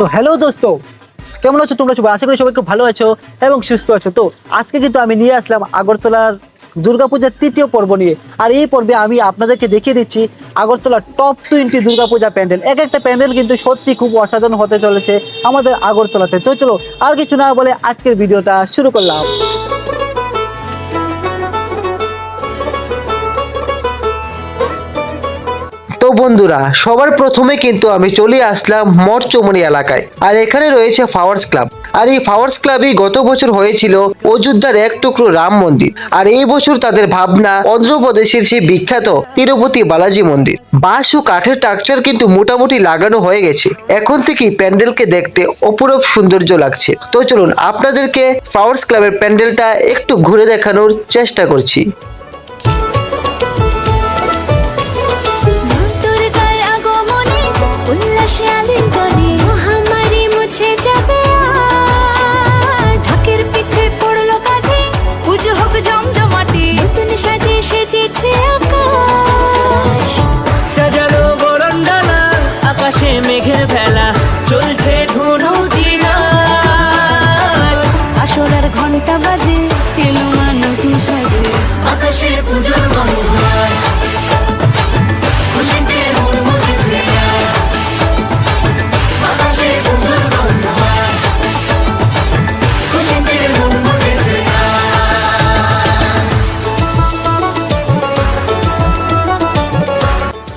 তো হ্যালো দোস্ত, কেমন আছো তোমরা আশা করি সবাই খুব ভালো আছো এবং সুস্থ আছো। তো আজকে কিন্তু আমি নিয়ে আসলাম আগরতলার দুর্গাপূজার তৃতীয় পর্ব নিয়ে। আর এই পর্বে আমি আপনাদেরকে দেখিয়ে দিচ্ছি আগরতলার টপ টোয়েন্টি দুর্গাপূজা প্যান্ডেল। এক একটা প্যান্ডেল কিন্তু সত্যি খুব অসাধারণ হতে চলেছে আমাদের আগরতলাতে। তো চলো আর কিছু না বলে আজকের ভিডিওটা শুরু করলাম। তো বন্ধুরা, সবার প্রথমে কিন্তু আমি চলে আসলাম মঠচমনি এলাকায়, আর এখানে রয়েছে ফ্লাওয়ার্স ক্লাব আর এই ফ্লাওয়ার্স ক্লাবই গত বছর হয়েছিল অযোধ্যার এক টুকরো রাম মন্দির, আর এই বছর তাদের ভাবনা অন্ধ্রপ্রদেশের সেই বিখ্যাত তিরুপতি বালাজি মন্দির। বাঁশ ও কাঠের স্ট্রাকচার কিন্তু মোটামুটি লাগানো হয়ে গেছে, এখন থেকেই প্যান্ডেলকে দেখতে অপরূপ সৌন্দর্য লাগছে। তো চলুন, আপনাদেরকে ফ্লাওয়ার্স ক্লাবের প্যান্ডেলটা একটু ঘুরে দেখানোর চেষ্টা করছি।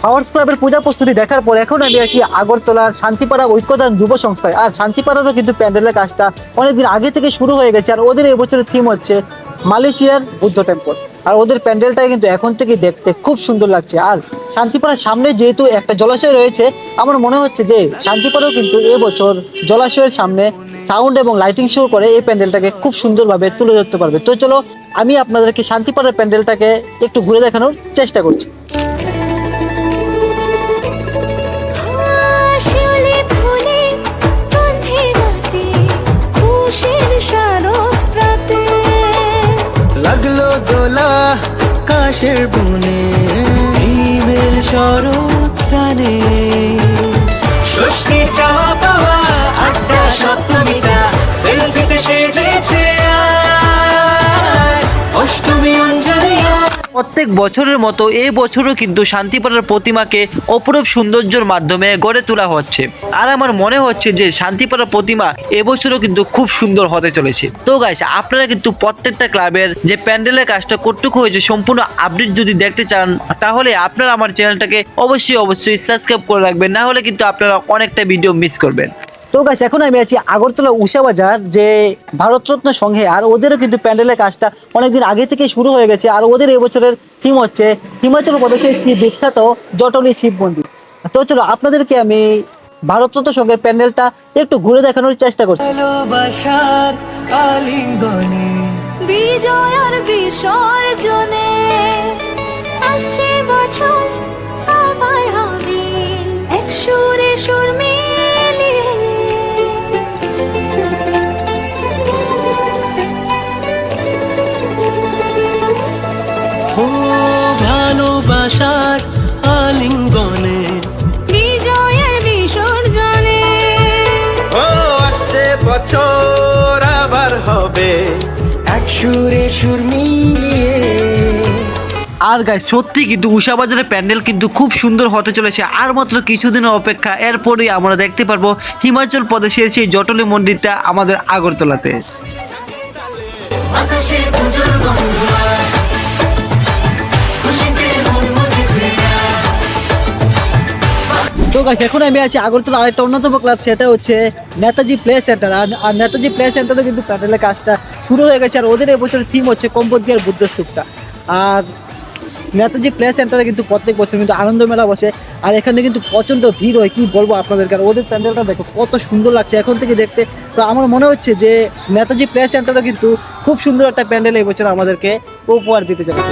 পাওয়ার্স ক্লাবের পূজা প্রস্তুতি দেখার পর এখন আমি আছি আগরতলার শান্তিপাড়া ঐক্যদান যুব সংস্থায়। আর শান্তিপাড়ারও কিন্তু প্যান্ডেলের কাজটা অনেকদিন আগে থেকে শুরু হয়ে গেছে আর ওদের এবছরের থিম হচ্ছে মালয়েশিয়ার বুদ্ধ টেম্পল আর ওদের প্যান্ডেলটাই কিন্তু এখন থেকে দেখতে খুব সুন্দর লাগছে। আর শান্তিপাড়ার সামনে যেহেতু একটা জলাশয় রয়েছে, আমার মনে হচ্ছে যে শান্তিপাড়াও কিন্তু এবছর জলাশয়ের সামনে সাউন্ড এবং লাইটিং শো করে এই প্যান্ডেলটাকে খুব সুন্দরভাবে তুলে ধরতে পারবে। তো চলো, আমি আপনাদেরকে শান্তিপাড়ার প্যান্ডেলটাকে একটু ঘুরে দেখানোর চেষ্টা করছি। কাশের বনে হিমেল শরৎ ষষ্ঠী চাওয়া পাওয়া আড্ডা সপ্তমীটা সেলফিতে প্রত্যেক বছরের মতো এই বছরও কিন্তু শান্তিপাড়ার প্রতিমাকে অপরূপ সৌন্দর্যের মাধ্যমে গড়ে তোলা হচ্ছে। আর আমার মনে হচ্ছে যে শান্তিপাড়ার প্রতিমা এবছরও কিন্তু খুব সুন্দর হতে চলেছে। তো গাইস আপনারা কিন্তু প্রত্যেকটা ক্লাবের যে প্যান্ডেলের কাজটা কতটুকু হয়েছে সম্পূর্ণ আপডেট যদি দেখতে চান, তাহলে আপনারা আমার চ্যানেলটাকে অবশ্যই অবশ্যই সাবস্ক্রাইব করে রাখবেন। না হলে কিন্তু আপনারা অনেকটা ভিডিও মিস করবেন। তো গাছ এখন আমি আছি আগরতলা উষা বাজার, যে ভারতরত্ন সংঘে, আর ওদেরও কিন্তু প্যান্ডেলের কাজটা অনেকদিন আগে থেকে শুরু হয়ে গেছে, আর ওদের এবছরের থিম হচ্ছে, হিমাচল প্রদেশের সেই বিখ্যাত জটলি শিব মন্দির। তো চলো, আপনাদেরকে আমি ভারতরত্ন সংঘের প্যান্ডেলটা একটু ঘুরে দেখানোর চেষ্টা করছি। ভালোবাসার বিজয় আর বিসর্জনে, আসছে বছর, আবার হবে। এক সুরে সুর ভালোবাসার আলিঙ্গনে। বিজয় আর বিসর্জনে। ও আসছে বছর আবার হবে। এক সুরে সুর মিলিয়ে। আর গাই সত্যি কিন্তু উষা বাজারের প্যান্ডেল কিন্তু খুব সুন্দর হতে চলেছে। আর মাত্র কিছুদিনের অপেক্ষা এরপরেই আমরা দেখতে পারব হিমাচল প্রদেশের সেই জটলি মন্দিরটা আমাদের আগরতলাতে। তো গাছ এখন আমি আছি আগরতলা আরেকটা অন্যতম ক্লাব সেটা হচ্ছে নেতাজি প্লে সেন্টার আর নেতাজি প্লে সেন্টারে কিন্তু প্যান্ডেলের কাজটা শুরু হয়ে গেছে, আর ওদের এবছরের থিম হচ্ছে কম্বোডিয়ার বুদ্ধ স্তূপটা। আর নেতাজি প্লে সেন্টারে কিন্তু প্রত্যেক বছর কিন্তু আনন্দ মেলা বসে, আর এখানে কিন্তু প্রচণ্ড ভিড় হয়, কি বলব আপনাদেরকে? আর ওদের প্যান্ডেলটা দেখো, কত সুন্দর লাগছে এখন থেকে দেখতে। তো আমার মনে হচ্ছে যে নেতাজি প্লে সেন্টারে কিন্তু খুব সুন্দর একটা প্যান্ডেল এবছর আমাদেরকে উপহার দিতে চলেছে।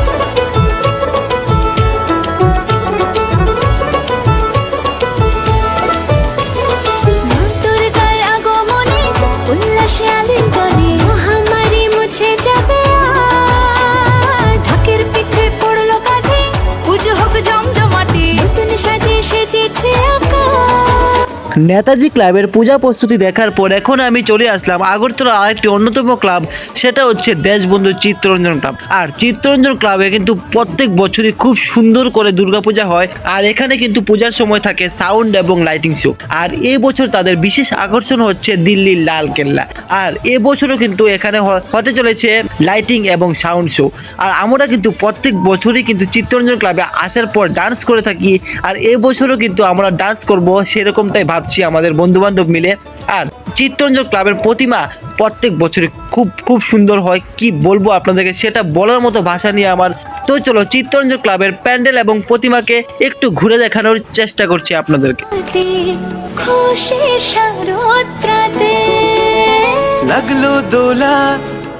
জমজমাটি নতুন সাজে সেজেছে আকাশ নেতাজি ক্লাবের পূজা প্রস্তুতি দেখার পর এখন আমি চলে আসলাম আগরতলা আরেকটি অন্যতম ক্লাব, সেটা হচ্ছে দেশবন্ধু চিত্তরঞ্জন ক্লাব। আর চিত্তরঞ্জন ক্লাবে কিন্তু প্রত্যেক বছরই খুব সুন্দর করে দুর্গাপূজা হয়, আর এখানে কিন্তু পূজার সময় থাকে সাউন্ড এবং লাইটিং শো আর এই বছর তাদের বিশেষ আকর্ষণ হচ্ছে দিল্লির লাল কেল্লা। আর এ বছরও কিন্তু এখানে হতে চলেছে লাইটিং এবং সাউন্ড শো আর আমরা কিন্তু প্রত্যেক বছরই কিন্তু চিত্তরঞ্জন ক্লাবে আসার পর ডান্স করে থাকি, আর এই বছরও কিন্তু আমরা ডান্স করব সেরকমটাই ভাবছি আমাদের বন্ধু বান্ধব মিলে। আর চিত্তরঞ্জন ক্লাবের প্রতিমা প্রত্যেক বছরে খুব খুব সুন্দর হয়। কি বলব আপনাদেরকে? সেটা বলার মতো ভাষা নিয়ে আমার। তো চলো চিত্তরঞ্জন ক্লাবের প্যান্ডেল এবং প্রতিমাকে একটু ঘুরে দেখানোর চেষ্টা করছি আপনাদেরকে। খুশি লাগল দোলা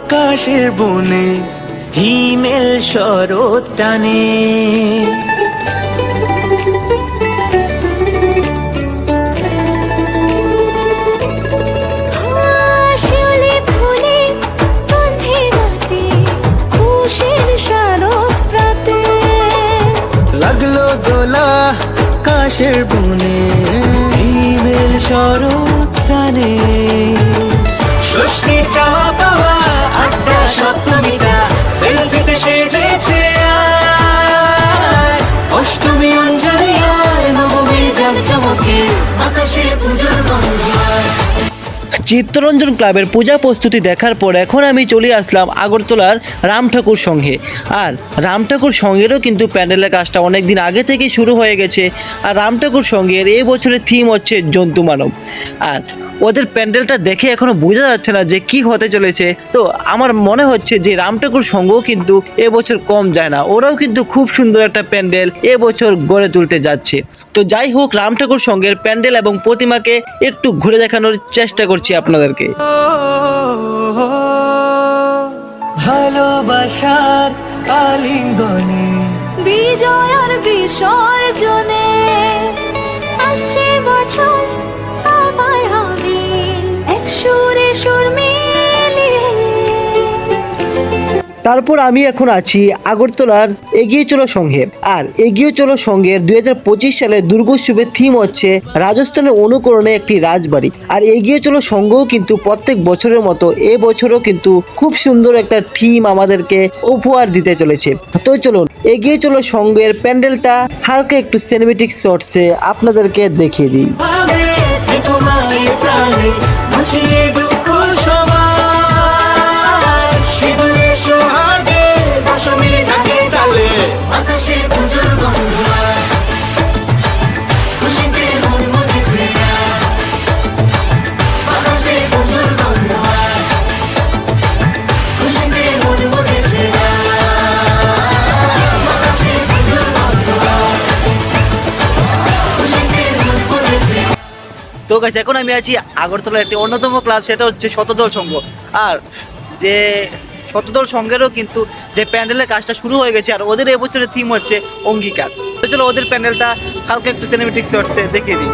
কাশের বনে হিমেল শরৎ টানে। কাশের বনে হিমেল শরৎ টানে ষষ্ঠী চাওয়া পাওয়া আড্ডা সপ্তমীটা সেলফিতে সেজেছে অষ্টমী অঞ্জলি আর নবমী জাগজমকে আকাশে পুজোর গন্ধ চিত্তরঞ্জন ক্লাবের পূজা প্রস্তুতি দেখার পর এখন আমি চলে আসলাম আগরতলার রাম ঠাকুর সঙ্গে। আর রাম ঠাকুর সঙ্গেরও কিন্তু প্যান্ডেলের কাজটা অনেক দিন আগে থেকে শুরু হয়ে গেছে। আর রাম ঠাকুর সঙ্গের এই বছরের থিম হচ্ছে জন্তু মানব। আর ওদের প্যান্ডেলটা দেখে এখনও বোঝা যাচ্ছে না যে কি হতে চলেছে। তো আমার মনে হচ্ছে যে রাম ঠাকুর সঙ্গও কিন্তু এবছর কম যায় না। ওরাও কিন্তু খুব সুন্দর একটা প্যান্ডেল এবছর গড়ে তুলতে যাচ্ছে। তো যাই হোক রাম ঠাকুর সঙ্গের প্যান্ডেল এবং প্রতিমাকে একটু ঘুরে দেখানোর চেষ্টা করছি আপনাদেরকে। ভালোবাসার আলিঙ্গনে বিজয় আর বিসর্জনে। আসছে বছর আবার হবে। এক সুরে সুর তারপর আমি এখন আছি আগরতলার এগিয়ে চলো সংঘে আর এগিয়ে চলো সংঘের দুই হাজার পঁচিশ সালের দুর্গোৎসবের থিম হচ্ছে রাজস্থানের অনুকরণে একটি রাজবাড়ি। আর এগিয়ে চলো সংঘও কিন্তু প্রত্যেক বছরের মতো এ বছরও কিন্তু খুব সুন্দর একটা থিম আমাদেরকে উপহার দিতে চলেছে। তো চলুন, এগিয়ে চলো সংঘের প্যান্ডেলটা হালকা একটু সিনেমেটিক শর্টসে আপনাদেরকে দেখিয়ে দিই। তো গাছ এখন আমি আছি আগরতলার একটি অন্যতম ক্লাব সেটা হচ্ছে শতদল সংঘ। আর যে শতদল সংঘেরও কিন্তু যে প্যান্ডেলের কাজটা শুরু হয়ে গেছে, আর ওদের এবছরের থিম হচ্ছে অঙ্গীকার। চলো ওদের প্যান্ডেলটা হালকা একটু সিনেমেটিক হচ্ছে দেখিয়ে দিই।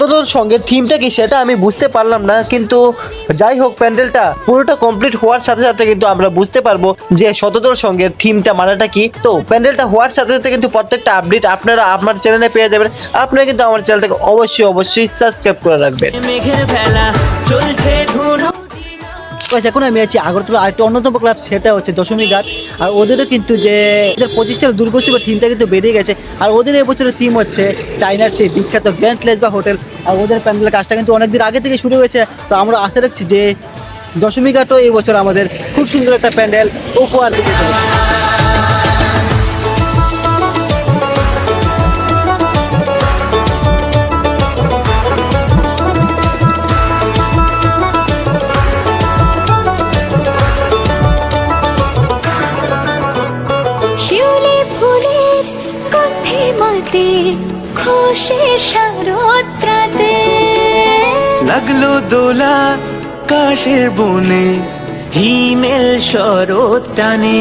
দুর্গার সঙ্গে থিমটা কি সেটা আমি বুঝতে পারলাম না, কিন্তু যাই হোক প্যান্ডেলটা পুরোটা কমপ্লিট হওয়ার সাথে সাথে কিন্তু আমরা বুঝতে পারব যে সততর সঙ্গের থিমটা মানেটা কি। তো প্যান্ডেলটা হওয়ার সাথে সাথে কিন্তু প্রত্যেকটা আপডেট আপনারা আমার চ্যানেলে পেয়ে যাবেন। আপনারা কিন্তু আমার চ্যানেলটাকে অবশ্যই অবশ্যই সাবস্ক্রাইব করে রাখবেন। চলছে এখন আমি আছি, আগরতলা, আরেকটি অন্যতম ক্লাব সেটা হচ্ছে দশমী ঘাট। আর ওদেরও কিন্তু যে পঁচিশ সাল দুর্গোৎসবের থিমটা কিন্তু বেড়ে গেছে। আর ওদের এবছরের থিম হচ্ছে চাইনার সেই বিখ্যাত গ্র্যান্ড প্লেস বা হোটেল আর ওদের প্যান্ডেলের কাজটা কিন্তু অনেকদিন আগে থেকে শুরু হয়েছে। তো আমরা আশা রাখছি যে দশমী ঘাটও এই বছর আমাদের খুব সুন্দর একটা প্যান্ডেল উপহার দিতে লাগল দোলা কাশের বনে হিমেল শরৎ টানে।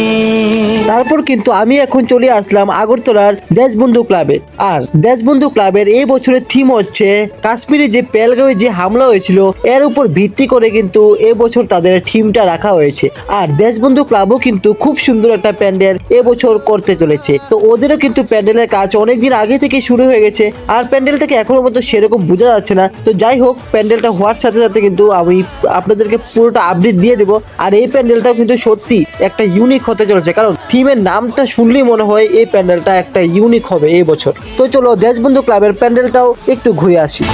তারপর কিন্তু আমি এখন চলে আসলাম আগরতলার দেশবন্ধু ক্লাবে। আর দেশবন্ধু ক্লাবের এই বছরের থিম হচ্ছে কাশ্মীরে যে পেলগাঁওয়ে যে হামলা হয়েছিল, এর উপর ভিত্তি করে কিন্তু এই বছর তাদের থিমটা রাখা হয়েছে। আর দেশবন্ধু ক্লাবও কিন্তু খুব সুন্দর একটা প্যান্ডেল এবছর করতে চলেছে। তো ওদেরও কিন্তু প্যান্ডেলের কাজ অনেকদিন আগে থেকে শুরু হয়ে গেছে, আর প্যান্ডেলটাকে এখনও পর্যন্ত সেরকম বোঝা যাচ্ছে না। তো যাই হোক, প্যান্ডেলটা হওয়ার সাথে সাথে কিন্তু আমি আপনাদেরকে পুরোটা আপডেট দিয়ে দেবো। আর এই প্যান্ডেলটাও কিন্তু সত্যি একটা ইউনিক হতে চলেছে, কারণ থিমের নামটা শুনলেই মনে হয় এই প্যান্ডেলটা একটা ইউনিক হবে এই বছর। তো চলো দেশবন্ধু ক্লাবের প্যান্ডেলটাও একটু ঘুরে আসি।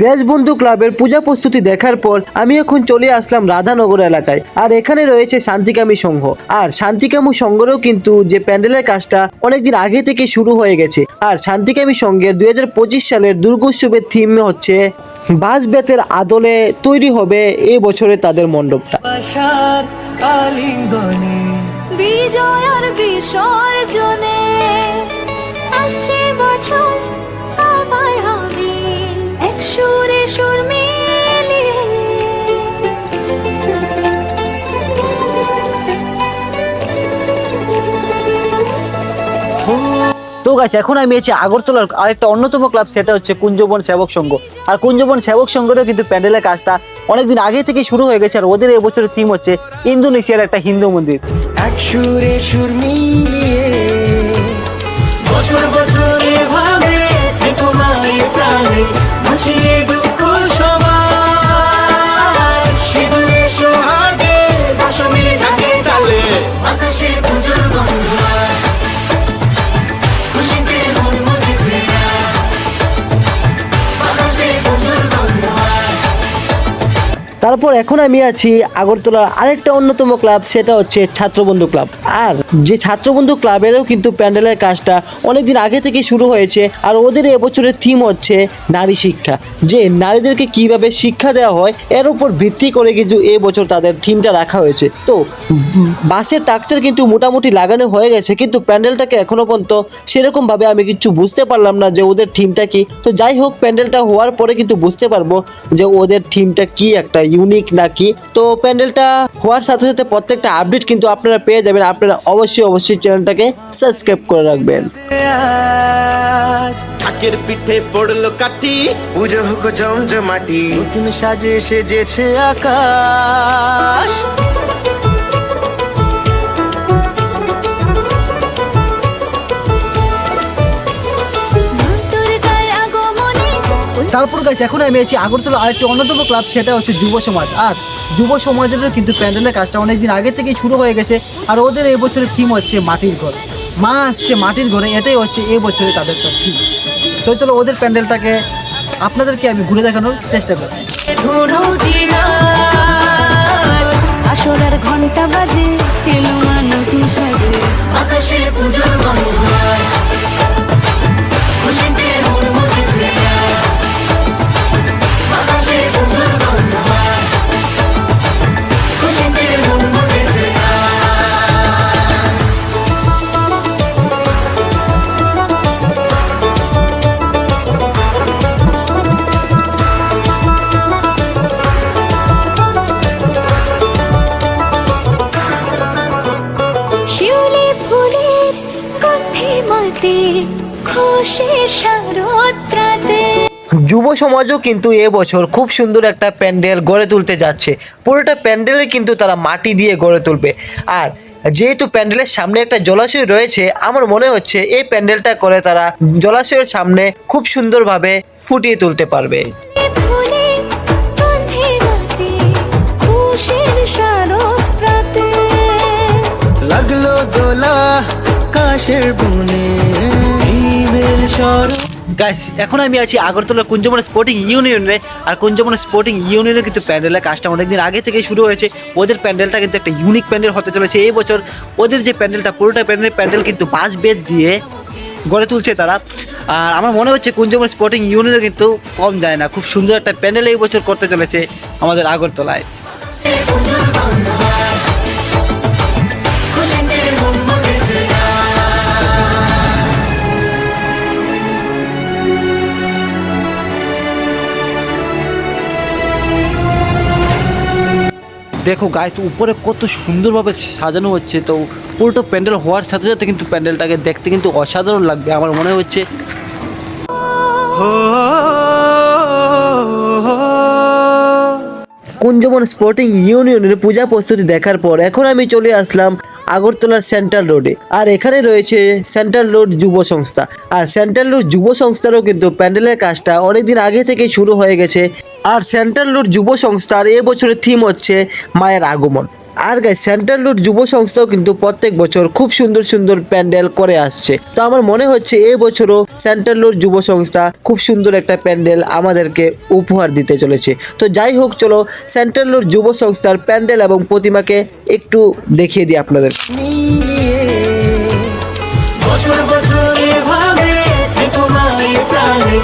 দেশবন্ধু ক্লাবের পূজা প্রস্তুতি দেখার পর আমি এখন চলে আসলাম রাধানগর এলাকায়। আর এখানে রয়েছে শান্তিকামী সংঘ। আর শান্তিকামী সংঘেরও কিন্তু যে প্যান্ডেলের কাজটা অনেকদিন আগে থেকে শুরু হয়ে গেছে। আর শান্তিকামী সংঘের দুই হাজার পঁচিশ সালের দুর্গোৎসবের থিম হচ্ছে বাঁশ বেতের আদলে তৈরি হবে এই বছরে তাদের মণ্ডপটা। আশার আলিঙ্গনে বিজয় আর বিসর্জনে, আসছে তো গাছ এখন আমি এসেছি আগরতলার আরেকটা অন্যতম ক্লাব সেটা হচ্ছে কুঞ্জবন সেবক সংঘ। আর কুঞ্জবন সেবক সংঘেরও কিন্তু প্যান্ডেলের কাজটা অনেকদিন আগে থেকে শুরু হয়ে গেছে, আর ওদের এবছরের থিম হচ্ছে ইন্দোনেশিয়ার একটা হিন্দু মন্দির। বছর তোমায় প্রাণে ভাসিয়ে দুঃখ তারপর এখন আমি আছি আগরতলার আরেকটা অন্যতম ক্লাব, সেটা হচ্ছে ছাত্রবন্ধু ক্লাব। আর যে ছাত্রবন্ধু ক্লাবেরও কিন্তু প্যান্ডেলের কাজটা অনেকদিন আগে থেকে শুরু হয়েছে, আর ওদের এবছরের থিম হচ্ছে নারী শিক্ষা। যে নারীদেরকে কীভাবে শিক্ষা দেওয়া হয়, এর উপর ভিত্তি করে কিছু এবছর তাদের থিমটা রাখা হয়েছে। তো বাসের টাকচার কিন্তু মোটামুটি লাগানো হয়ে গেছে, কিন্তু প্যান্ডেলটাকে এখনও পর্যন্ত সেরকমভাবে আমি কিছু বুঝতে পারলাম না যে ওদের থিমটা কি। তো যাই হোক, প্যান্ডেলটা হওয়ার পরে কিন্তু বুঝতে পারব যে ওদের থিমটা কি একটা ইউনিক নাকি? তো প্যান্ডেলটা হওয়ার সাথে সাথে প্রত্যেকটা আপডেট কিন্তু আপনারা পেয়ে যাবেন। আপনারা অবশ্যই অবশ্যই চ্যানেলটাকে সাবস্ক্রাইব করে রাখবেন। ঠাকের পিঠে পড়ল কাটি পুজো হোক জমজমাটি। নতুন সাজে সেজেছে আকাশ। তারপর গাছ এখন আমি আছি আগরতলা আরেকটি অন্যতম ক্লাব সেটা হচ্ছে যুব সমাজ। আর যুব সমাজেরও কিন্তু প্যান্ডেলের কাজটা অনেকদিন আগে থেকেই শুরু হয়ে গেছে, আর ওদের এই বছরের থিম হচ্ছে মাটির ঘর। মা আসছে মাটির ঘরে, এটাই হচ্ছে এই বছরে তাদের থিম তো চলো ওদের প্যান্ডেলটাকে আপনাদেরকে আমি ঘুরে দেখানোর চেষ্টা করছি। ঘণ্টা বাজে শিউলি ফুলের খুশি যুব সমাজও কিন্তু এবছর খুব সুন্দর একটা প্যান্ডেল গড়ে তুলতে যাচ্ছে। পুরোটা প্যান্ডেলে কিন্তু তারা মাটি দিয়ে গড়ে তুলবে। আর যেহেতু প্যান্ডেলের সামনে একটা জলাশয় রয়েছে, আমার মনে হচ্ছে এই প্যান্ডেলটা করে তারা জলাশয়ের সামনে খুব সুন্দরভাবে ফুটিয়ে তুলতে পারবে। দোলা কাশের বনে। হিমেল সরো গাইস এখন আমি আছি আগরতলা কুঞ্জমনা স্পোর্টিং ইউনিয়নে আর কুঞ্জমনা স্পোর্টিং ইউনিয়নে কিন্তু প্যান্ডেলের কাজটা অনেকদিন আগে থেকে শুরু হয়েছে। ওদের প্যান্ডেলটা কিন্তু একটা ইউনিক প্যান্ডেল হতে চলেছে এই বছর। ওদের যে প্যান্ডেলটা পুরোটা প্যান্ডেল প্যান্ডেল কিন্তু বাঁশ বেদ দিয়ে গড়ে তুলছে তারা। আর আমার মনে হচ্ছে কুঞ্জমনা স্পোর্টিং ইউনিয়নে কিন্তু কম যায় না। খুব সুন্দর একটা প্যান্ডেল এই বছর করতে চলেছে আমাদের আগরতলায়। দেখো গাইস উপরে কত সুন্দরভাবে সাজানো হচ্ছে, তো পুরোটা প্যান্ডেল হওয়ার সাথে সাথে কিন্তু প্যান্ডেলটাকে দেখতে কিন্তু অসাধারণ লাগবে, আমার মনে হচ্ছে। কুঞ্জবন স্পোর্টিং ইউনিয়নের পূজা প্রস্তুতি দেখার পর এখন আমি চলে আসলাম আগরতলার সেন্ট্রাল রোডে আর এখানে রয়েছে সেন্ট্রাল রোড যুব সংস্থা। আর সেন্ট্রাল রোড যুব সংস্থারও কিন্তু প্যান্ডেলের কাজটা অনেকদিন আগে থেকে শুরু হয়ে গেছে। আর সেন্ট্রাল রোড যুব সংস্থার এবছরের থিম হচ্ছে মায়ের আগমন। আর গাই সেন্ট্রাল রোড যুব সংস্থাও কিন্তু প্রত্যেক বছর খুব সুন্দর সুন্দর প্যান্ডেল করে আসছে। তো আমার মনে হচ্ছে এই বছরও সেন্ট্রাল রোড যুব সংস্থা খুব সুন্দর একটা প্যান্ডেল আমাদেরকে উপহার দিতে চলেছে। তো যাই হোক, চলো সেন্ট্রাল রোড যুব সংস্থার প্যান্ডেল এবং প্রতিমাকে একটু দেখিয়ে দিই আপনাদের। বছর বছর প্রাণে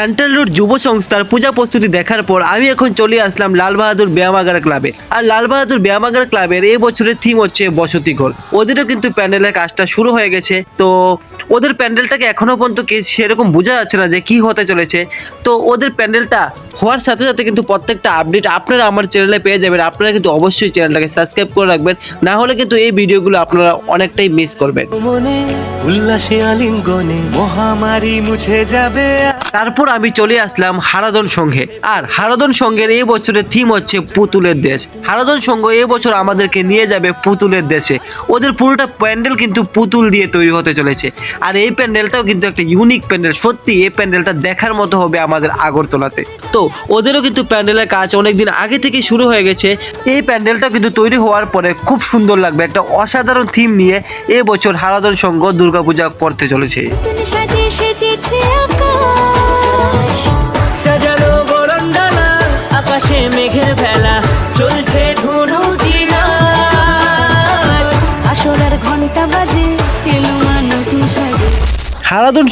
সেন্ট্রাল রোড যুব সংস্থার পূজা প্রস্তুতি দেখার পর আমি এখন চলে আসলাম লাল বাহাদুর ব্যায়ামাগার ক্লাবে। আর লাল বাহাদুর ব্যায়ামাগার ক্লাবের এই বছরের থিম হচ্ছে বসতি ঘর ওদেরও কিন্তু প্যান্ডেলের কাজটা শুরু হয়ে গেছে। তো ওদের প্যান্ডেলটাকে এখনও পর্যন্ত কি সেরকম বোঝা যাচ্ছে না যে কি হতে চলেছে। তো ওদের প্যান্ডেলটা হওয়ার সাথে সাথে কিন্তু প্রত্যেকটা আপডেট আপনারা আমার চ্যানেলে পেয়ে যাবেন। আপনারা কিন্তু অবশ্যই চ্যানেলটাকে সাবস্ক্রাইব করে রাখবেন। না হলে কিন্তু এই ভিডিওগুলো আপনারা অনেকটাই মিস করবেন। উল্লাসে আলিঙ্গনে মহামারী মুছে যাবে। তারপর আমি চলে আসলাম হারাদন সংঘে। আর হারাদন সংঘের এই বছরের থিম হচ্ছে পুতুলের দেশ। হারাদন সংঘ এই বছর আমাদেরকে নিয়ে যাবে পুতুলের দেশে। ওদের পুরোটা প্যান্ডেল কিন্তু পুতুল দিয়ে তৈরি হতে চলেছে। আর এই প্যান্ডেলটাও কিন্তু একটা ইউনিক প্যান্ডেল। সত্যি এই প্যান্ডেলটা দেখার মতো হবে আমাদের আগরতলাতে। তো ওদেরও কিন্তু প্যান্ডেলের কাজ অনেকদিন আগে থেকে শুরু হয়ে গেছে। এই প্যান্ডেলটা কিন্তু তৈরি হওয়ার পরে খুব সুন্দর লাগবে। একটা অসাধারণ থিম নিয়ে এবছর হারাদন সংঘ দুর্গাপূজা করতে চলেছে। সাজানো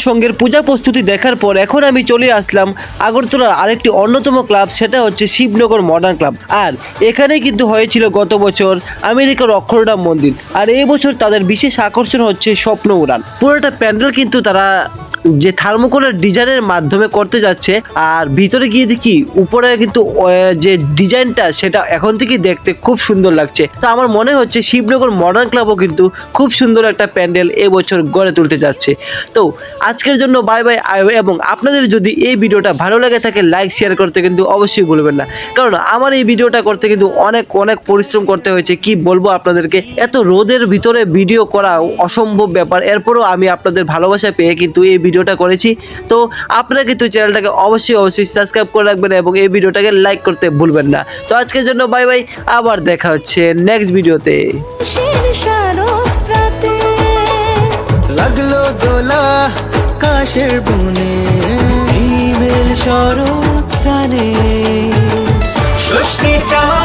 সংঘের পূজা প্রস্তুতি দেখার পর এখন আমি চলে আসলাম আগরতলার আরেকটি অন্যতম ক্লাব, সেটা হচ্ছে শিবনগর মডার্ন ক্লাব। আর এখানে কিন্তু হয়েছিল গত বছর আমেরিকার অক্ষরধাম মন্দির। আর এই বছর তাদের বিশেষ আকর্ষণ হচ্ছে স্বপ্ন উড়ান পুরোটা প্যান্ডেল কিন্তু তারা যে থার্মোকলের ডিজাইনের মাধ্যমে করতে যাচ্ছে, আর ভিতরে গিয়ে দেখি উপরে কিন্তু যে ডিজাইনটা সেটা এখন থেকে দেখতে খুব সুন্দর লাগছে। তো আমার মনে হচ্ছে শিবনগর মডার্ন ক্লাবও কিন্তু খুব সুন্দর একটা প্যান্ডেল এবছর গড়ে তুলতে যাচ্ছে। তো আজকের জন্য বাই বাই এবং আপনাদের যদি এই ভিডিওটা ভালো লাগে থাকে লাইক শেয়ার করতে কিন্তু অবশ্যই ভুলবেন না। কারণ আমার এই ভিডিওটা করতে কিন্তু অনেক অনেক পরিশ্রম করতে হয়েছে। কি বলব আপনাদেরকে, এত রোদের ভিতরে ভিডিও করা অসম্ভব ব্যাপার। এরপরও আমি আপনাদের ভালোবাসা পেয়ে কিন্তু এই ভিডিওটা করেছি। তো আপনারা কিন্তু চ্যানেলটাকে অবশ্যই অবশ্যই সাবস্ক্রাইব করে রাখবেন এবং এই ভিডিওটাকে লাইক করতে ভুলবেন না। তো আজকের জন্য বাই বাই আবার দেখা হচ্ছে নেক্সট ভিডিওতে। লাগল দোলা কাশের বনে হিমেল শরৎ টানে। ষষ্ঠী চাওয়া